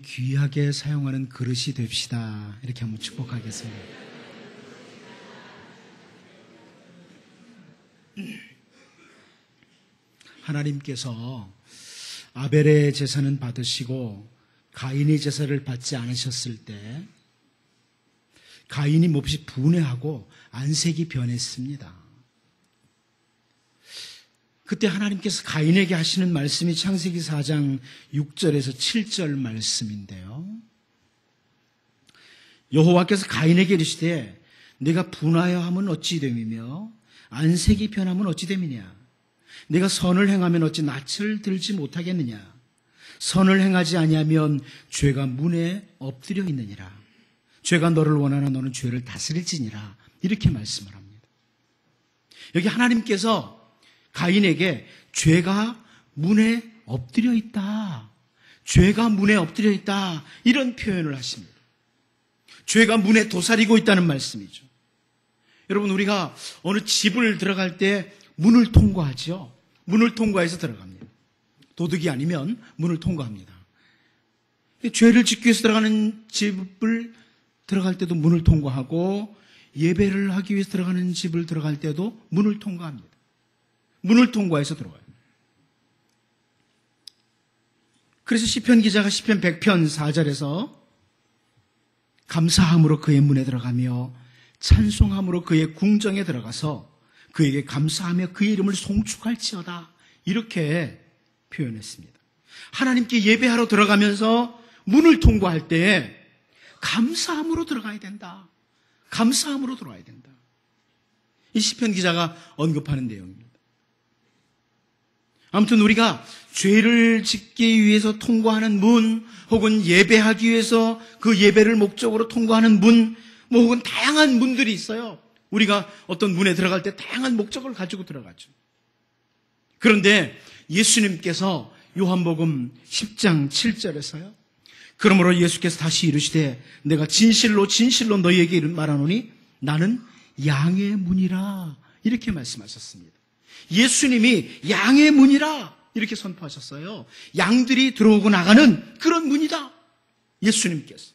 귀하게 사용하는 그릇이 됩시다. 이렇게 한번 축복하겠습니다. 하나님께서 아벨의 제사는 받으시고 가인의 제사를 받지 않으셨을 때 가인이 몹시 분해하고 안색이 변했습니다. 그때 하나님께서 가인에게 하시는 말씀이 창세기 4장 6절에서 7절 말씀인데요. 여호와께서 가인에게 이르시되 내가 분하여 하면 어찌 됨이며 안색이 변하면 어찌 됨이냐 내가 선을 행하면 어찌 낯을 들지 못하겠느냐 선을 행하지 아니하면 죄가 문에 엎드려 있느니라 죄가 너를 원하나 너는 죄를 다스릴지니라 이렇게 말씀을 합니다. 여기 하나님께서 가인에게 죄가 문에 엎드려 있다. 죄가 문에 엎드려 있다. 이런 표현을 하십니다. 죄가 문에 도사리고 있다는 말씀이죠. 여러분, 우리가 어느 집을 들어갈 때 문을 통과하죠. 문을 통과해서 들어갑니다. 도둑이 아니면 문을 통과합니다. 죄를 짓기 위해서 들어가는 집을 들어갈 때도 문을 통과하고 예배를 하기 위해서 들어가는 집을 들어갈 때도 문을 통과합니다. 문을 통과해서 들어와요. 그래서 시편 기자가 시편 100편 4절에서 감사함으로 그의 문에 들어가며 찬송함으로 그의 궁정에 들어가서 그에게 감사하며 그의 이름을 송축할지어다 이렇게 표현했습니다. 하나님께 예배하러 들어가면서 문을 통과할 때 감사함으로 들어가야 된다. 감사함으로 들어가야 된다. 이 시편 기자가 언급하는 내용입니다. 아무튼 우리가 죄를 짓기 위해서 통과하는 문, 혹은 예배하기 위해서 그 예배를 목적으로 통과하는 문, 뭐 혹은 다양한 문들이 있어요. 우리가 어떤 문에 들어갈 때 다양한 목적을 가지고 들어가죠. 그런데 예수님께서 요한복음 10장 7절에서요. 그러므로 예수께서 다시 이르시되 내가 진실로 진실로 너희에게 말하노니 나는 양의 문이라 이렇게 말씀하셨습니다. 예수님이 양의 문이라 이렇게 선포하셨어요. 양들이 들어오고 나가는 그런 문이다. 예수님께서.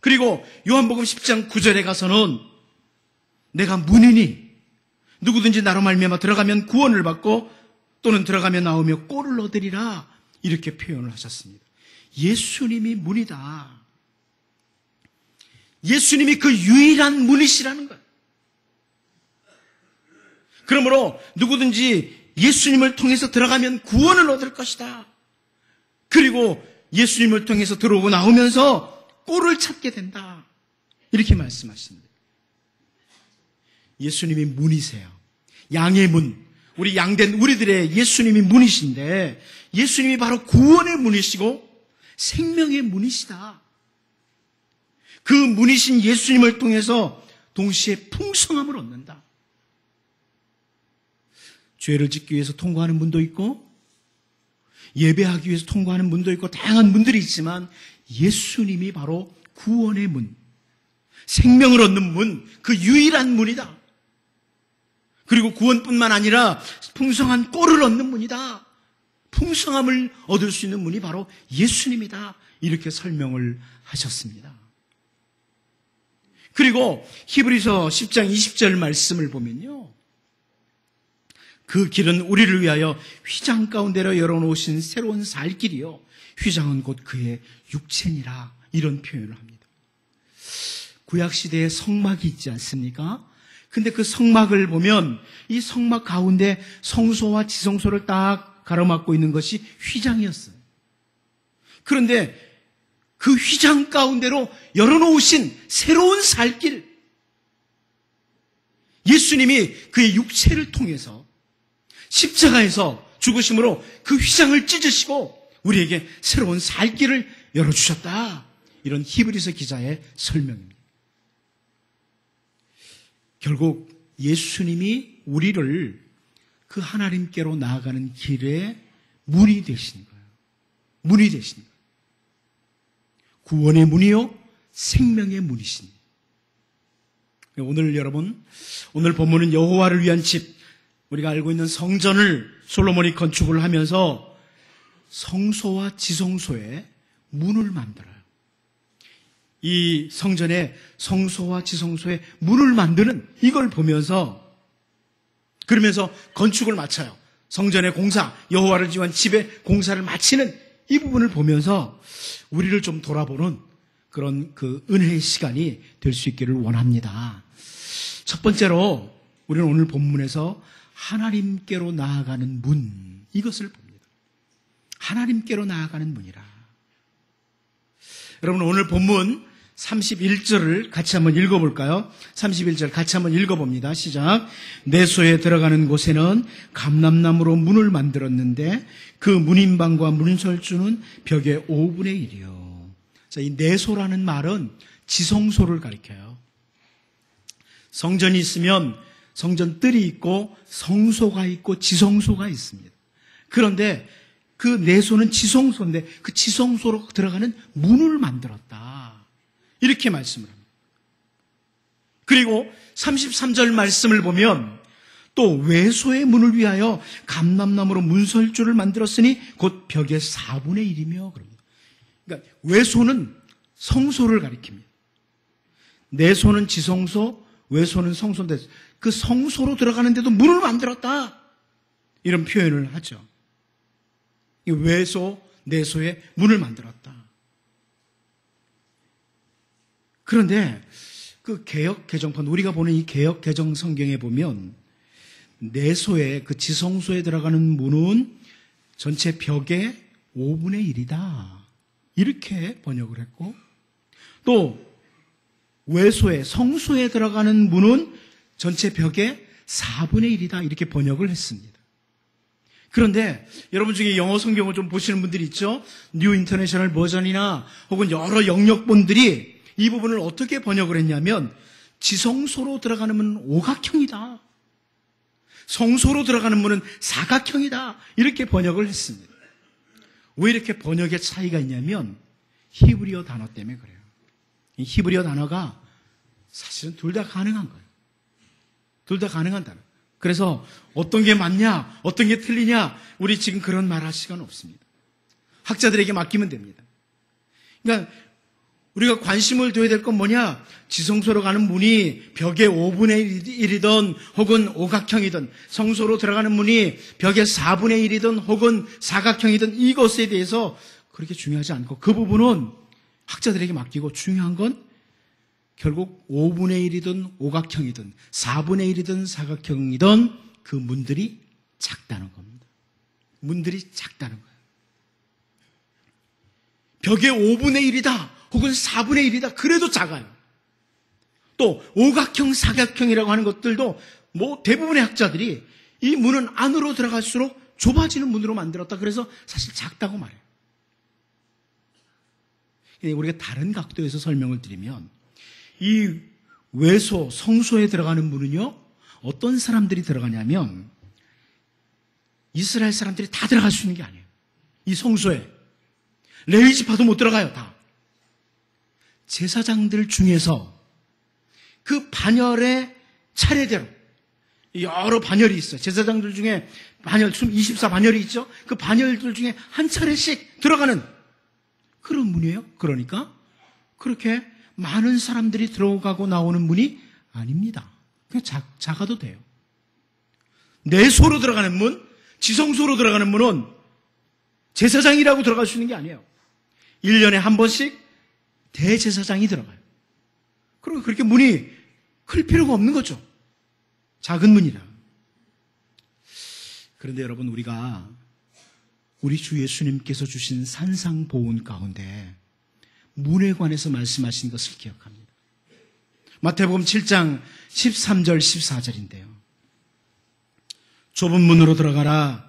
그리고 요한복음 10장 9절에 가서는 내가 문이니 누구든지 나로 말미암아 들어가면 구원을 받고 또는 들어가면 나오며 꼴을 얻으리라 이렇게 표현을 하셨습니다. 예수님이 문이다. 예수님이 그 유일한 문이시라는 거예요. 그러므로 누구든지 예수님을 통해서 들어가면 구원을 얻을 것이다. 그리고 예수님을 통해서 들어오고 나오면서 꼴을 찾게 된다. 이렇게 말씀하십니다. 예수님이 문이세요. 양의 문. 우리 양된 우리들의 예수님이 문이신데 예수님이 바로 구원의 문이시고 생명의 문이시다. 그 문이신 예수님을 통해서 동시에 풍성함을 얻는다. 죄를 짓기 위해서 통과하는 문도 있고 예배하기 위해서 통과하는 문도 있고 다양한 문들이 있지만 예수님이 바로 구원의 문, 생명을 얻는 문, 그 유일한 문이다. 그리고 구원뿐만 아니라 풍성한 꼴을 얻는 문이다. 풍성함을 얻을 수 있는 문이 바로 예수님이다. 이렇게 설명을 하셨습니다. 그리고 히브리서 10장 20절 말씀을 보면요. 그 길은 우리를 위하여 휘장 가운데로 열어놓으신 새로운 살 길이요. 휘장은 곧 그의 육체니라. 이런 표현을 합니다. 구약시대에 성막이 있지 않습니까? 근데 그 성막을 보면 이 성막 가운데 성소와 지성소를 딱 가로막고 있는 것이 휘장이었어요. 그런데 그 휘장 가운데로 열어놓으신 새로운 살길. 예수님이 그의 육체를 통해서 십자가에서 죽으심으로 그 휘장을 찢으시고 우리에게 새로운 살 길을 열어주셨다. 이런 히브리서 기자의 설명입니다. 결국 예수님이 우리를 그 하나님께로 나아가는 길에 문이 되신 거예요. 문이 되신 거예요. 구원의 문이요, 생명의 문이신. 오늘 여러분, 오늘 본문은 여호와를 위한 집, 우리가 알고 있는 성전을 솔로몬이 건축을 하면서 성소와 지성소에 문을 만들어요. 이 성전의 성소와 지성소의 문을 만드는 이걸 보면서 그러면서 건축을 마쳐요. 성전의 공사, 여호와를 위한 집의 공사를 마치는 이 부분을 보면서 우리를 좀 돌아보는 그런 그 은혜의 시간이 될 수 있기를 원합니다. 첫 번째로 우리는 오늘 본문에서 하나님께로 나아가는 문 이것을 봅니다. 하나님께로 나아가는 문이라. 여러분 오늘 본문 31절을 같이 한번 읽어볼까요? 31절 같이 한번 읽어봅니다. 시작. 내소에 들어가는 곳에는 감람나무로 문을 만들었는데 그 문인방과 문설주는 벽의 5분의 1이요. 자, 이 내소라는 말은 지성소를 가리켜요. 성전이 있으면 성전 뜰이 있고 성소가 있고 지성소가 있습니다. 그런데 그 내소는 지성소인데 그 지성소로 들어가는 문을 만들었다. 이렇게 말씀을 합니다. 그리고 33절 말씀을 보면 또 외소의 문을 위하여 감람나무로 문설주를 만들었으니 곧 벽의 4분의 1이며 그럽니다. 그러니까 외소는 성소를 가리킵니다. 내소는 지성소, 외소는 성소인데 그 성소로 들어가는데도 문을 만들었다. 이런 표현을 하죠. 외소, 내소에 문을 만들었다. 그런데 그 개혁 개정판 우리가 보는 이 개혁 개정 성경에 보면 내소에 그 지성소에 들어가는 문은 전체 벽의 5분의 1이다. 이렇게 번역을 했고 또 외소에 성소에 들어가는 문은 전체 벽의 4분의 1이다. 이렇게 번역을 했습니다. 그런데 여러분 중에 영어 성경을 좀 보시는 분들이 있죠? 뉴 인터내셔널 버전이나 혹은 여러 영역본들이 이 부분을 어떻게 번역을 했냐면 지성소로 들어가는 문은 오각형이다. 성소로 들어가는 문은 사각형이다. 이렇게 번역을 했습니다. 왜 이렇게 번역의 차이가 있냐면 히브리어 단어 때문에 그래요. 이 히브리어 단어가 사실은 둘 다 가능한 거예요. 둘 다 가능한 단어. 그래서 어떤 게 맞냐, 어떤 게 틀리냐, 우리 지금 그런 말 할 시간 없습니다. 학자들에게 맡기면 됩니다. 그러니까 우리가 관심을 둬야 될 건 뭐냐? 지성소로 가는 문이 벽의 5분의 1이든 혹은 오각형이든 성소로 들어가는 문이 벽의 4분의 1이든 혹은 사각형이든 이것에 대해서 그렇게 중요하지 않고 그 부분은 학자들에게 맡기고 중요한 건 결국 5분의 1이든 오각형이든 4분의 1이든 사각형이든 그 문들이 작다는 겁니다. 문들이 작다는 거예요. 벽의 5분의 1이다. 혹은 4분의 1이다. 그래도 작아요. 또 오각형, 사각형이라고 하는 것들도 뭐 대부분의 학자들이 이 문은 안으로 들어갈수록 좁아지는 문으로 만들었다. 그래서 사실 작다고 말해요. 우리가 다른 각도에서 설명을 드리면 이 외소, 성소에 들어가는 문은요, 어떤 사람들이 들어가냐면 이스라엘 사람들이 다 들어갈 수 있는 게 아니에요. 이 성소에. 레위지파도 못 들어가요, 다. 제사장들 중에서 그 반열의 차례대로 여러 반열이 있어요. 제사장들 중에 반열, 24 반열이 있죠? 그 반열들 중에 한 차례씩 들어가는 그런 문이에요. 그러니까 그렇게 많은 사람들이 들어가고 나오는 문이 아닙니다. 그냥 작, 작아도 돼요. 내소로 들어가는 문, 지성소로 들어가는 문은 제사장이라고 들어갈 수 있는 게 아니에요. 1년에 한 번씩 대제사장이 들어가요. 그리고 그렇게 문이 클 필요가 없는 거죠. 작은 문이라. 그런데 여러분, 우리가 우리 주 예수님께서 주신 산상보훈 가운데 문에 관해서 말씀하신 것을 기억합니다. 마태복음 7장 13절 14절인데요. 좁은 문으로 들어가라.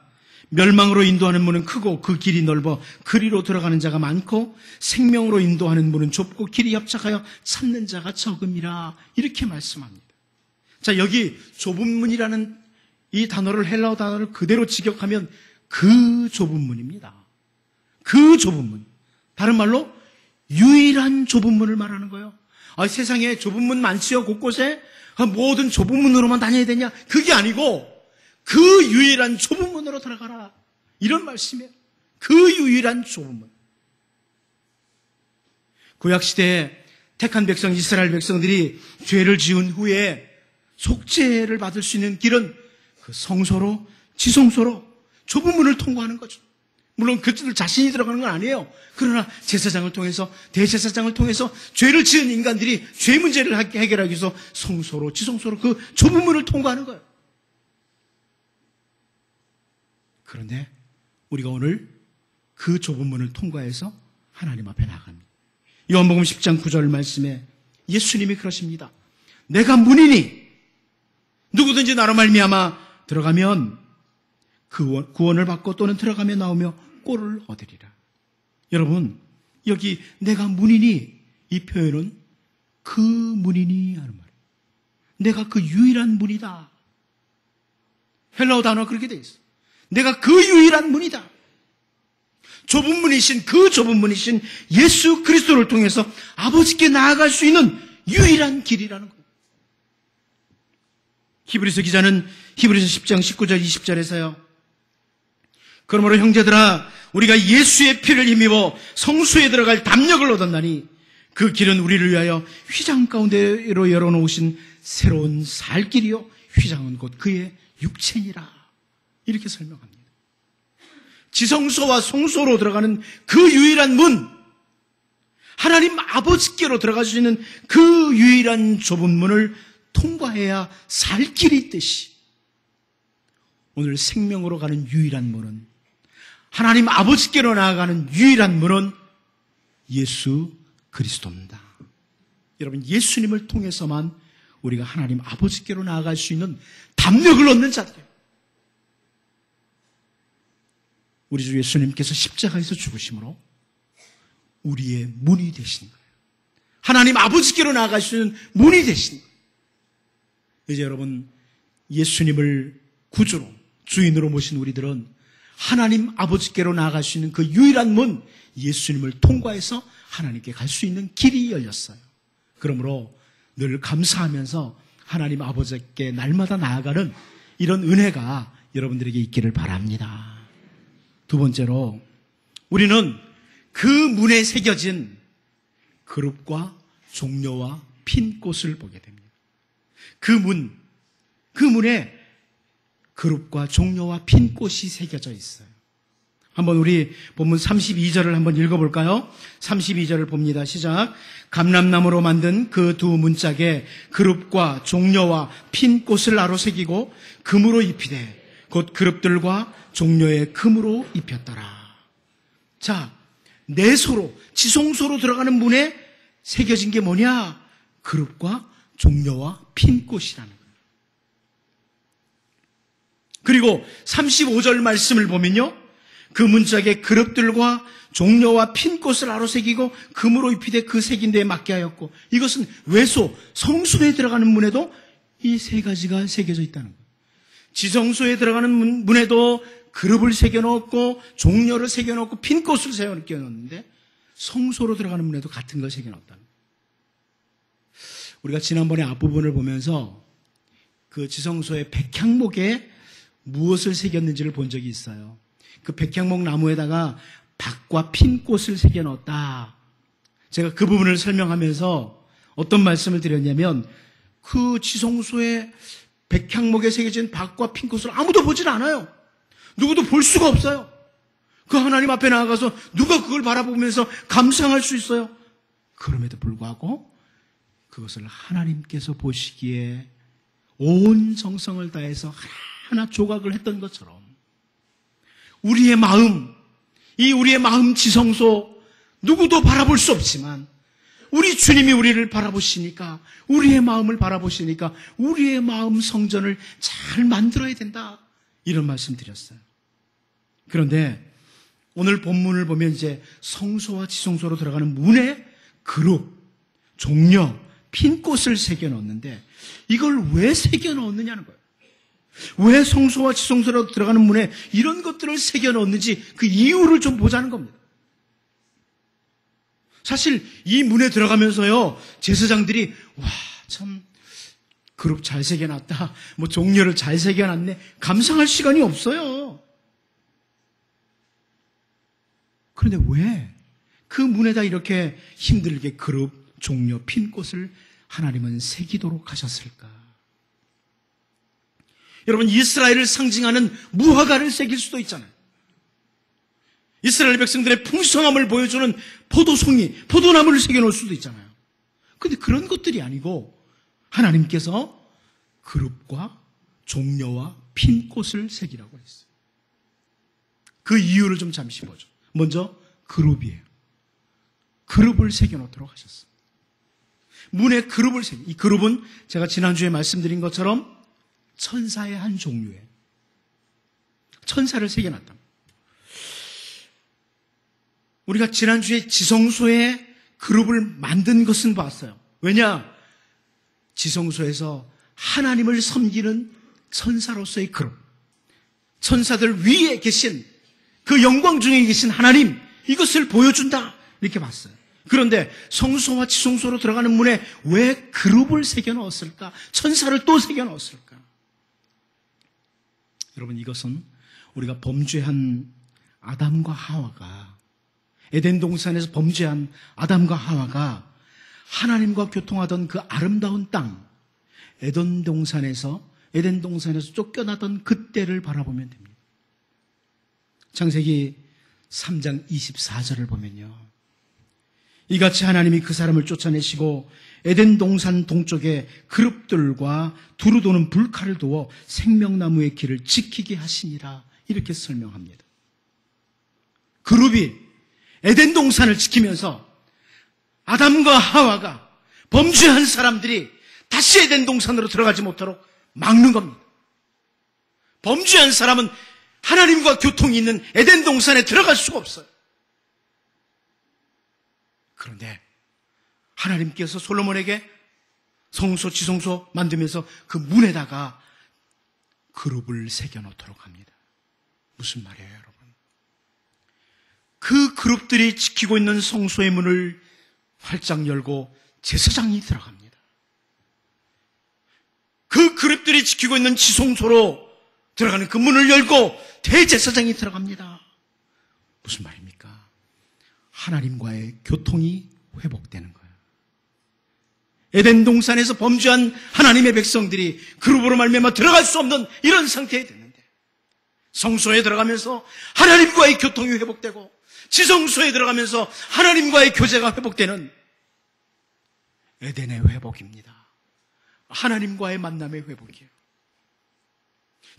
멸망으로 인도하는 문은 크고 그 길이 넓어 그리로 들어가는 자가 많고 생명으로 인도하는 문은 좁고 길이 협착하여 찾는 자가 적음이라 이렇게 말씀합니다. 자 여기 좁은 문이라는 이 단어를 헬라어 단어를 그대로 직역하면 그 좁은 문입니다. 그 좁은 문. 다른 말로 유일한 좁은 문을 말하는 거예요. 아, 세상에 좁은 문 많지요 곳곳에 아, 모든 좁은 문으로만 다녀야 되냐? 그게 아니고 그 유일한 좁은 문으로 들어가라. 이런 말씀이에요. 그 유일한 좁은 문. 구약시대에 택한 백성, 이스라엘 백성들이 죄를 지은 후에 속죄를 받을 수 있는 길은 그 성소로, 지성소로 좁은 문을 통과하는 거죠. 물론 그들 자신이 들어가는 건 아니에요. 그러나 제사장을 통해서, 대제사장을 통해서 죄를 지은 인간들이 죄 문제를 해결하기 위해서 성소로, 지성소로 그 좁은 문을 통과하는 거예요. 그런데 우리가 오늘 그 좁은 문을 통과해서 하나님 앞에 나갑니다. 요한복음 10장 9절 말씀에 예수님이 그러십니다. 내가 문이니 누구든지 나로 말미암아 들어가면 그 구원을 받고 또는 들어가며 나오며 꼴을 얻으리라. 여러분 여기 내가 문이니 이 표현은 그 문이니 하는 말이에요. 내가 그 유일한 문이다. 헬라어 단어 그렇게 돼 있어. 내가 그 유일한 문이다. 좁은 문이신 그 좁은 문이신 예수 그리스도를 통해서 아버지께 나아갈 수 있는 유일한 길이라는 거예요. 히브리서 기자는 히브리서 10장 19절 20절에서요. 그러므로 형제들아 우리가 예수의 피를 힘입어 성수에 들어갈 담력을 얻었나니 그 길은 우리를 위하여 휘장 가운데로 열어놓으신 새로운 살 길이요 휘장은 곧 그의 육체니라 이렇게 설명합니다. 지성소와 성소로 들어가는 그 유일한 문, 하나님 아버지께로 들어갈 수 있는 그 유일한 좁은 문을 통과해야 살 길이 있듯이 오늘 생명으로 가는 유일한 문은 하나님 아버지께로 나아가는 유일한 문은 예수 그리스도입니다. 여러분 예수님을 통해서만 우리가 하나님 아버지께로 나아갈 수 있는 담력을 얻는 자들이에요. 우리 주 예수님께서 십자가에서 죽으심으로 우리의 문이 되신 거예요. 하나님 아버지께로 나아갈 수 있는 문이 되신 거예요. 이제 여러분 예수님을 구주로 주인으로 모신 우리들은 하나님 아버지께로 나아갈 수 있는 그 유일한 문 예수님을 통과해서 하나님께 갈 수 있는 길이 열렸어요. 그러므로 늘 감사하면서 하나님 아버지께 날마다 나아가는 이런 은혜가 여러분들에게 있기를 바랍니다. 두 번째로 우리는 그 문에 새겨진 그룹과 종려와 핀 꽃을 보게 됩니다. 그 문, 그 문에 그룹과 종려와 핀 꽃이 새겨져 있어요. 한번 우리 본문 32절을 한번 읽어볼까요? 32절을 봅니다. 시작. 감람나무로 만든 그 두 문짝에 그룹과 종려와 핀 꽃을 아로 새기고 금으로 입히되 곧 그룹들과 종려의 금으로 입혔더라. 자, 내소로, 지성소로 들어가는 문에 새겨진 게 뭐냐? 그룹과 종려와 핀 꽃이라는 거예요. 그리고 35절 말씀을 보면요. 그 문짝에 그룹들과 종려와 핀꽃을 아로 새기고 금으로 입히되 그 색인 데에 맞게 하였고 이것은 외소, 성소에 들어가는 문에도 이 세 가지가 새겨져 있다는 거예요. 지성소에 들어가는 문, 에도 그룹을 새겨놓고 종려를 새겨놓고 핀꽃을 새겨놓는데 성소로 들어가는 문에도 같은 걸 새겨놓았다는 우리가 지난번에 앞부분을 보면서 그 지성소의 백향목에 무엇을 새겼는지를 본 적이 있어요. 그 백향목 나무에다가 박과 핀 꽃을 새겨놓았다. 제가 그 부분을 설명하면서 어떤 말씀을 드렸냐면 그 지성소에 백향목에 새겨진 박과 핑크꽃을 아무도 보질 않아요. 누구도 볼 수가 없어요. 그 하나님 앞에 나아가서 누가 그걸 바라보면서 감상할 수 있어요? 그럼에도 불구하고 그것을 하나님께서 보시기에 온 정성을 다해서 하나 하나 조각을 했던 것처럼 우리의 마음, 이 우리의 마음 지성소 누구도 바라볼 수 없지만 우리 주님이 우리를 바라보시니까, 우리의 마음을 바라보시니까, 우리의 마음 성전을 잘 만들어야 된다. 이런 말씀 드렸어요. 그런데 오늘 본문을 보면 이제 성소와 지성소로 들어가는 문에 그룹, 종려, 핀 꽃을 새겨 넣었는데 이걸 왜 새겨 넣었느냐는 거예요. 왜 성소와 지성소로 들어가는 문에 이런 것들을 새겨 넣었는지 그 이유를 좀 보자는 겁니다. 사실 이 문에 들어가면서요, 제사장들이, 와, 참, 그룹 잘 새겨놨다. 뭐 종려를 잘 새겨놨네. 감상할 시간이 없어요. 그런데 왜? 그그 문에다 이렇게 힘들게 그룹, 종려, 핀 꽃을 하나님은 새기도록 하셨을까? 여러분, 이스라엘을 상징하는 무화과를 새길 수도 있잖아요. 이스라엘 백성들의 풍성함을 보여주는 포도송이, 포도나무를 새겨놓을 수도 있잖아요. 근데 그런 것들이 아니고 하나님께서 그룹과 종려와 핀 꽃을 새기라고 했어요. 그 이유를 좀 잠시 보죠. 먼저 그룹이에요. 그룹을 새겨놓도록 하셨어요. 문에 그룹을 새기. 이 그룹은 제가 지난주에 말씀드린 것처럼 천사의 한 종류예요. 천사를 새겨놨다. 우리가 지난주에 지성소에 그룹을 만든 것은 봤어요. 왜냐? 지성소에서 하나님을 섬기는 천사로서의 그룹. 천사들 위에 계신 그 영광 중에 계신 하나님, 이것을 보여준다. 이렇게 봤어요. 그런데 성소와 지성소로 들어가는 문에 왜 그룹을 새겨 넣었을까? 천사를 또 새겨 넣었을까? 여러분, 이것은 우리가 범죄한 아담과 하와가 에덴 동산에서 범죄한 아담과 하와가 하나님과 교통하던 그 아름다운 땅, 에덴 동산에서 에덴 동산에서 쫓겨나던 그때를 바라보면 됩니다. 창세기 3장 24절을 보면요. 이같이 하나님이 그 사람을 쫓아내시고 에덴 동산 동쪽에 그룹들과 두루 도는 불칼을 두어 생명나무의 길을 지키게 하시니라 이렇게 설명합니다. 그룹이 에덴 동산을 지키면서 아담과 하와가 범죄한 사람들이 다시 에덴 동산으로 들어가지 못하도록 막는 겁니다. 범죄한 사람은 하나님과 교통이 있는 에덴 동산에 들어갈 수가 없어요. 그런데 하나님께서 솔로몬에게 성소, 지성소 만들면서 그 문에다가 그룹을 새겨 놓도록 합니다. 무슨 말이에요, 여러분? 그 그룹들이 지키고 있는 성소의 문을 활짝 열고 제사장이 들어갑니다. 그 그룹들이 지키고 있는 지성소로 들어가는 그 문을 열고 대제사장이 들어갑니다. 무슨 말입니까? 하나님과의 교통이 회복되는 거예요. 에덴 동산에서 범죄한 하나님의 백성들이 그룹으로 말미암아 들어갈 수 없는 이런 상태에 됐는데 성소에 들어가면서 하나님과의 교통이 회복되고 지성소에 들어가면서 하나님과의 교제가 회복되는 에덴의 회복입니다. 하나님과의 만남의 회복이에요.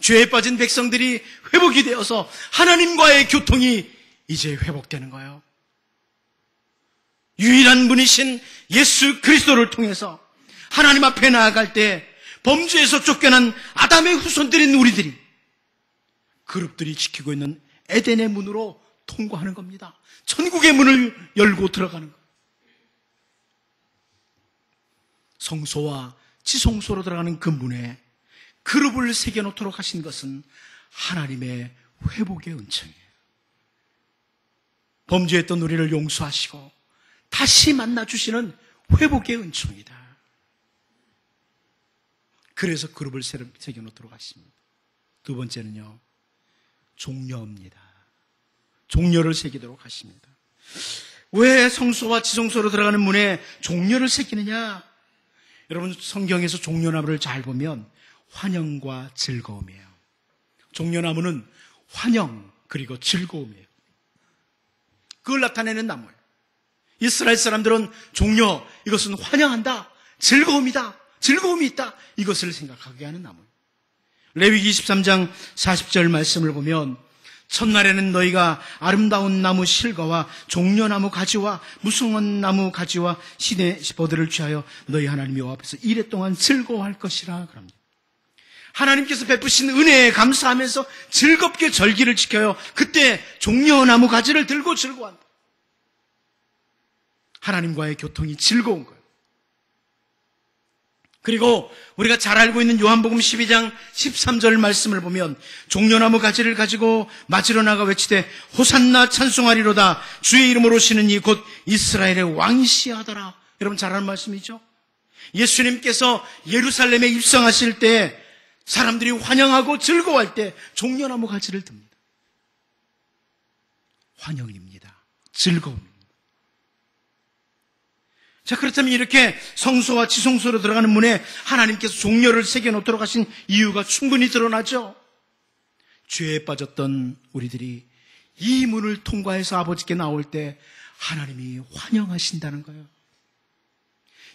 죄에 빠진 백성들이 회복이 되어서 하나님과의 교통이 이제 회복되는 거예요. 유일한 분이신 예수 그리스도를 통해서 하나님 앞에 나아갈 때 범죄에서 쫓겨난 아담의 후손들인 우리들이 그룹들이 지키고 있는 에덴의 문으로 통과하는 겁니다. 천국의 문을 열고 들어가는 것. 성소와 지성소로 들어가는 그 문에 그룹을 새겨놓도록 하신 것은 하나님의 회복의 은총이에요. 범죄했던 우리를 용서하시고 다시 만나주시는 회복의 은총이다. 그래서 그룹을 새겨놓도록 하십니다. 두 번째는요, 종려입니다. 종려를 새기도록 하십니다. 왜 성소와 지성소로 들어가는 문에 종려를 새기느냐? 여러분 성경에서 종려나무를 잘 보면 환영과 즐거움이에요. 종려나무는 환영 그리고 즐거움이에요. 그걸 나타내는 나무예요. 이스라엘 사람들은 종려 이것은 환영한다, 즐거움이다, 즐거움이 있다 이것을 생각하게 하는 나무예요. 레위기 23장 40절 말씀을 보면 첫날에는 너희가 아름다운 나무 실과와 종려나무 가지와 무성한 나무 가지와 시내 버들을 취하여 너희 하나님 여호와 앞에서 이래 동안 즐거워할 것이라 그럽니다. 하나님께서 베푸신 은혜에 감사하면서 즐겁게 절기를 지켜요. 그때 종려나무 가지를 들고 즐거워한다. 하나님과의 교통이 즐거운 거예요. 그리고 우리가 잘 알고 있는 요한복음 12장 13절 말씀을 보면 종려나무 가지를 가지고 맞으러 나가 외치되 호산나 찬송하리로다 주의 이름으로 오시는 이 곧 이스라엘의 왕이시하더라. 여러분 잘 아는 말씀이죠? 예수님께서 예루살렘에 입성하실 때 사람들이 환영하고 즐거워할 때 종려나무 가지를 듭니다. 환영입니다. 즐거움입니다. 자, 그렇다면 이렇게 성소와 지성소로 들어가는 문에 하나님께서 종려를 새겨놓도록 하신 이유가 충분히 드러나죠. 죄에 빠졌던 우리들이 이 문을 통과해서 아버지께 나올 때 하나님이 환영하신다는 거예요.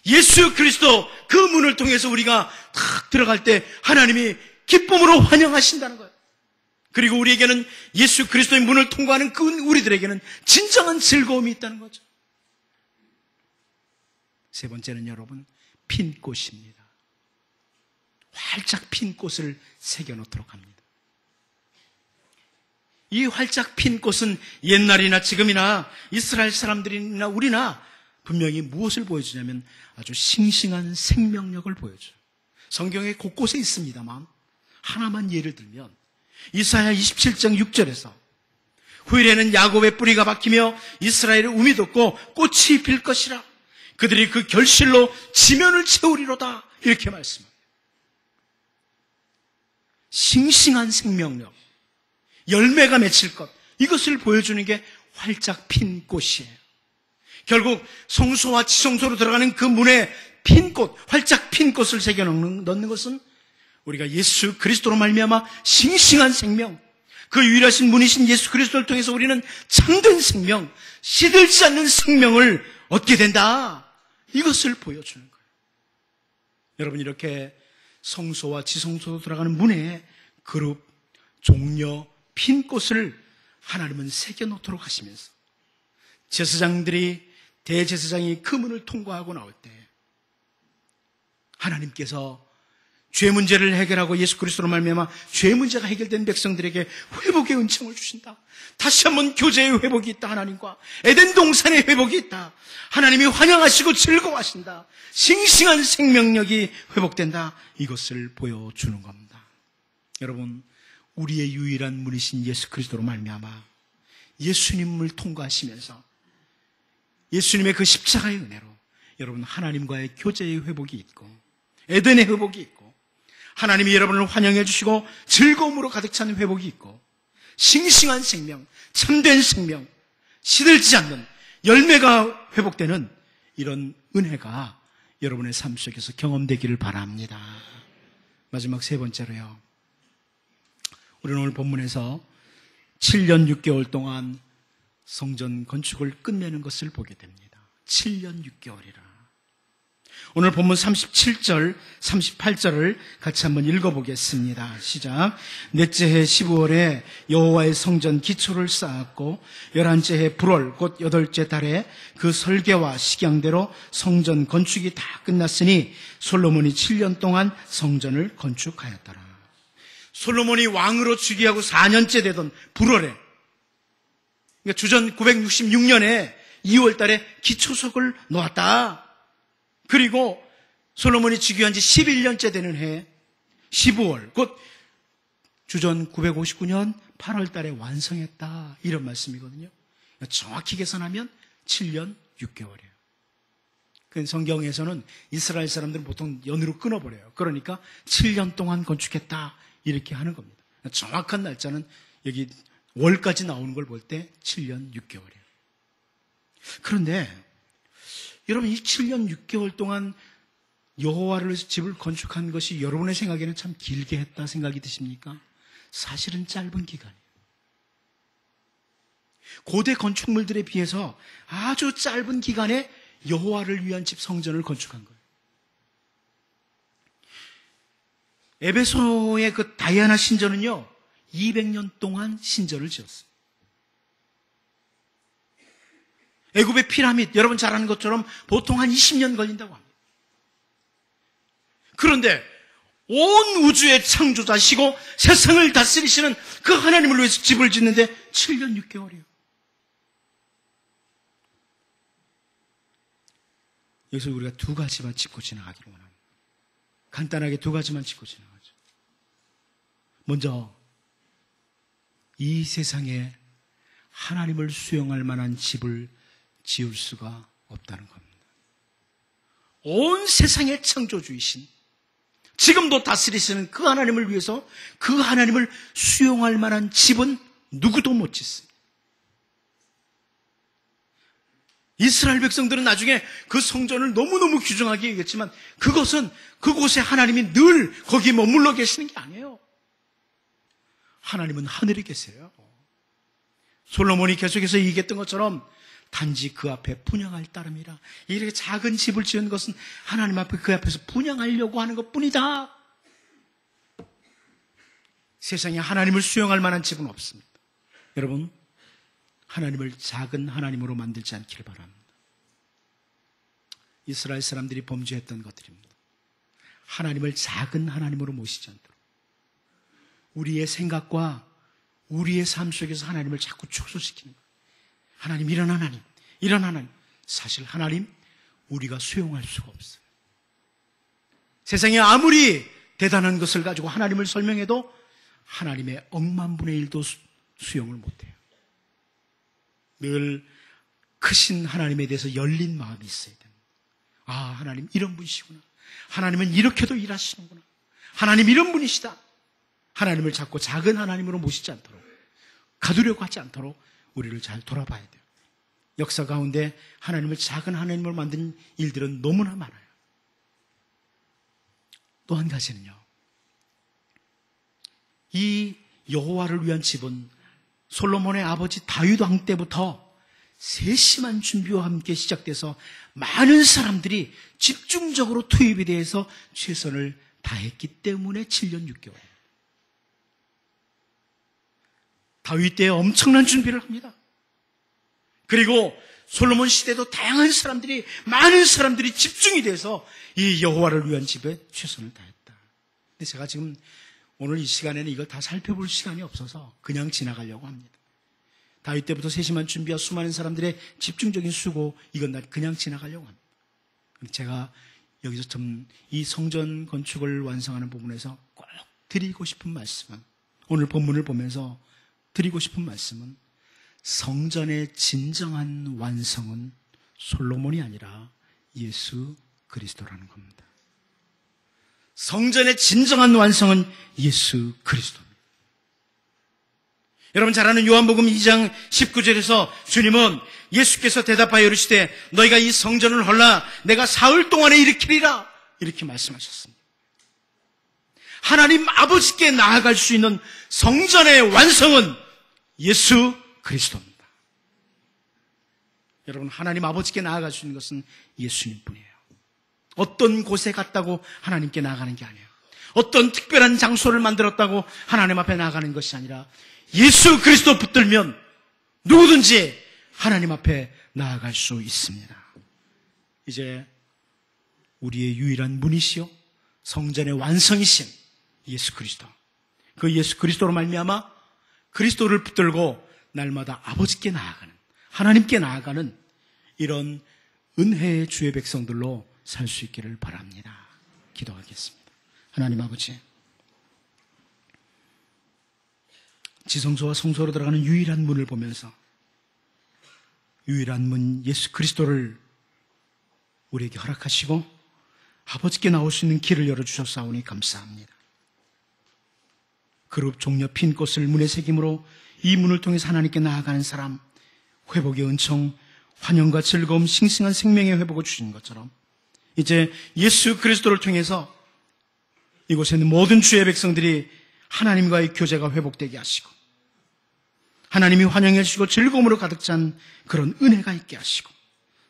예수 그리스도 그 문을 통해서 우리가 탁 들어갈 때 하나님이 기쁨으로 환영하신다는 거예요. 그리고 우리에게는 예수 그리스도의 문을 통과하는 그 우리들에게는 진정한 즐거움이 있다는 거죠. 세 번째는 여러분, 핀 꽃입니다. 활짝 핀 꽃을 새겨놓도록 합니다. 이 활짝 핀 꽃은 옛날이나 지금이나 이스라엘 사람들이나 우리나 분명히 무엇을 보여주냐면 아주 싱싱한 생명력을 보여줘요. 성경에 곳곳에 있습니다만 하나만 예를 들면 이사야 27장 6절에서 후일에는 야곱의 뿌리가 박히며 이스라엘의 우미 돋고 꽃이 필 것이라 그들이 그 결실로 지면을 채우리로다 이렇게 말씀합니다. 싱싱한 생명력 열매가 맺힐 것 이것을 보여주는 게 활짝 핀 꽃이에요. 결국 성소와 지성소로 들어가는 그 문에 핀 꽃, 활짝 핀 꽃을 새겨 넣는, 넣는 것은 우리가 예수 그리스도로 말미암아 싱싱한 생명, 그 유일하신 분이신 예수 그리스도를 통해서 우리는 참된 생명, 시들지 않는 생명을 얻게 된다. 이것을 보여주는 거예요. 여러분 이렇게 성소와 지성소로 들어가는 문에 그룹, 종려, 핀 꽃을 하나님은 새겨놓도록 하시면서 제사장들이 대제사장이 그 문을 통과하고 나올 때 하나님께서 죄 문제를 해결하고 예수 그리스도로 말미암아 죄 문제가 해결된 백성들에게 회복의 은총을 주신다. 다시 한번 교제의 회복이 있다 하나님과 에덴 동산의 회복이 있다. 하나님이 환영하시고 즐거워하신다. 싱싱한 생명력이 회복된다. 이것을 보여주는 겁니다. 여러분 우리의 유일한 문이신 예수 그리스도로 말미암아 예수님을 통과하시면서 예수님의 그 십자가의 은혜로 여러분 하나님과의 교제의 회복이 있고 에덴의 회복이 하나님이 여러분을 환영해 주시고 즐거움으로 가득 찬 회복이 있고 싱싱한 생명, 참된 생명, 시들지 않는 열매가 회복되는 이런 은혜가 여러분의 삶 속에서 경험되기를 바랍니다. 마지막 세 번째로요. 우리는 오늘 본문에서 7년 6개월 동안 성전 건축을 끝내는 것을 보게 됩니다. 7년 6개월이라. 오늘 본문 37절, 38절을 같이 한번 읽어보겠습니다. 시작. 넷째 해 15월에 여호와의 성전 기초를 쌓았고 열한째 해 불월 곧 여덟째 달에 그 설계와 식양대로 성전 건축이 다 끝났으니 솔로몬이 7년 동안 성전을 건축하였더라. 솔로몬이 왕으로 즉위하고 4년째 되던 불월에 그러니까 주전 966년에 2월 달에 기초석을 놓았다. 그리고 솔로몬이 즉위한 지 11년째 되는 해 15월 곧 주전 959년 8월 달에 완성했다. 이런 말씀이거든요. 정확히 계산하면 7년 6개월이에요. 그 성경에서는 이스라엘 사람들은 보통 연으로 끊어버려요. 그러니까 7년 동안 건축했다. 이렇게 하는 겁니다. 정확한 날짜는 여기 월까지 나오는 걸 볼 때 7년 6개월이에요. 그런데 여러분 이 7년 6개월 동안 여호와를 집을 건축한 것이 여러분의 생각에는 참 길게 했다 생각이 드십니까? 사실은 짧은 기간이에요. 고대 건축물들에 비해서 아주 짧은 기간에 여호와를 위한 집 성전을 건축한 거예요. 에베소의 그 다이아나 신전은요, 200년 동안 신전을 지었어요. 애굽의 피라밋, 여러분 잘 아는 것처럼 보통 한 20년 걸린다고 합니다. 그런데 온 우주의 창조자시고 세상을 다스리시는 그 하나님을 위해서 집을 짓는데 7년 6개월이에요. 여기서 우리가 두 가지만 짚고 지나가기로 원합니다. 간단하게 두 가지만 짚고 지나가죠. 먼저 이 세상에 하나님을 수용할 만한 집을 지을 수가 없다는 겁니다. 온 세상의 창조주이신 지금도 다스리시는 그 하나님을 위해서 그 하나님을 수용할 만한 집은 누구도 못 짓습니다. 이스라엘 백성들은 나중에 그 성전을 너무너무 규정하게 얘기했지만 그것은 그곳에 하나님이 늘 거기에 머물러 계시는 게 아니에요. 하나님은 하늘에 계세요. 솔로몬이 계속해서 얘기했던 것처럼 단지 그 앞에 분양할 따름이라. 이렇게 작은 집을 지은 것은 하나님 앞에 그 앞에서 분양하려고 하는 것 뿐이다. 세상에 하나님을 수용할 만한 집은 없습니다. 여러분, 하나님을 작은 하나님으로 만들지 않기를 바랍니다. 이스라엘 사람들이 범죄했던 것들입니다. 하나님을 작은 하나님으로 모시지 않도록. 우리의 생각과 우리의 삶 속에서 하나님을 자꾸 축소시키는 거예요. 하나님, 이런 하나님, 이런 하나님. 사실 하나님, 우리가 수용할 수가 없어요. 세상에 아무리 대단한 것을 가지고 하나님을 설명해도 하나님의 억만분의 일도 수용을 못해요. 늘 크신 하나님에 대해서 열린 마음이 있어야 됩니다. 아, 하나님 이런 분이시구나. 하나님은 이렇게도 일하시는구나. 하나님 이런 분이시다. 하나님을 자꾸 작은 하나님으로 모시지 않도록, 가두려고 하지 않도록 우리를 잘 돌아봐야 돼요. 역사 가운데 하나님을 작은 하나님으로 만든 일들은 너무나 많아요. 또 한 가지는요. 이 여호와를 위한 집은 솔로몬의 아버지 다윗 왕 때부터 세심한 준비와 함께 시작돼서 많은 사람들이 집중적으로 투입에 대해서 최선을 다했기 때문에 7년 6개월. 다윗 때에 엄청난 준비를 합니다. 그리고 솔로몬 시대도 다양한 사람들이 많은 사람들이 집중이 돼서 이 여호와를 위한 집에 최선을 다했다. 근데 제가 지금 오늘 이 시간에는 이걸 다 살펴볼 시간이 없어서 그냥 지나가려고 합니다. 다윗 때부터 세심한 준비와 수많은 사람들의 집중적인 수고 이건 난 그냥 지나가려고 합니다. 제가 여기서 좀 이 성전 건축을 완성하는 부분에서 꼭 드리고 싶은 말씀은 오늘 본문을 보면서 드리고 싶은 말씀은 성전의 진정한 완성은 솔로몬이 아니라 예수 그리스도라는 겁니다. 성전의 진정한 완성은 예수 그리스도입니다. 여러분 잘 아는 요한복음 2장 19절에서 주님은 예수께서 대답하여 이르시되 너희가 이 성전을 헐라 내가 사흘 동안에 일으키리라 이렇게 말씀하셨습니다. 하나님 아버지께 나아갈 수 있는 성전의 완성은 예수 그리스도입니다. 여러분 하나님 아버지께 나아갈 수 있는 것은 예수님 뿐이에요. 어떤 곳에 갔다고 하나님께 나가는 게 아니에요. 어떤 특별한 장소를 만들었다고 하나님 앞에 나가는 것이 아니라 예수 그리스도 붙들면 누구든지 하나님 앞에 나아갈 수 있습니다. 이제 우리의 유일한 문이시요 성전의 완성이신 예수 그리스도. 그 예수 그리스도로 말미암아 그리스도를 붙들고 날마다 아버지께 나아가는 하나님께 나아가는 이런 은혜의 주의 백성들로 살 수 있기를 바랍니다. 기도하겠습니다. 하나님 아버지, 지성소와 성소로 들어가는 유일한 문을 보면서 유일한 문 예수 그리스도를 우리에게 허락하시고 아버지께 나올 수 있는 길을 열어주셨사오니 감사합니다. 그룹 종려 핀 꽃을 문에 새김으로 이 문을 통해서 하나님께 나아가는 사람 회복의 은총, 환영과 즐거움, 싱싱한 생명의 회복을 주신 것처럼 이제 예수 그리스도를 통해서 이곳에 있는 모든 주의 백성들이 하나님과의 교제가 회복되게 하시고 하나님이 환영해 주시고 즐거움으로 가득 찬 그런 은혜가 있게 하시고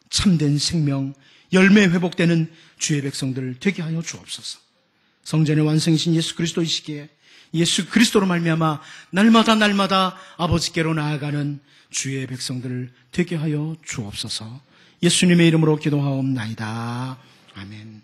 참된 생명, 열매 회복되는 주의 백성들 되게 하여 주옵소서. 성전의 완성이신 예수 그리스도이 시기에 예수 그리스도로 말미암아 날마다 날마다 아버지께로 나아가는 주의 백성들을 되게 하여 주옵소서. 예수님의 이름으로 기도하옵나이다. 아멘.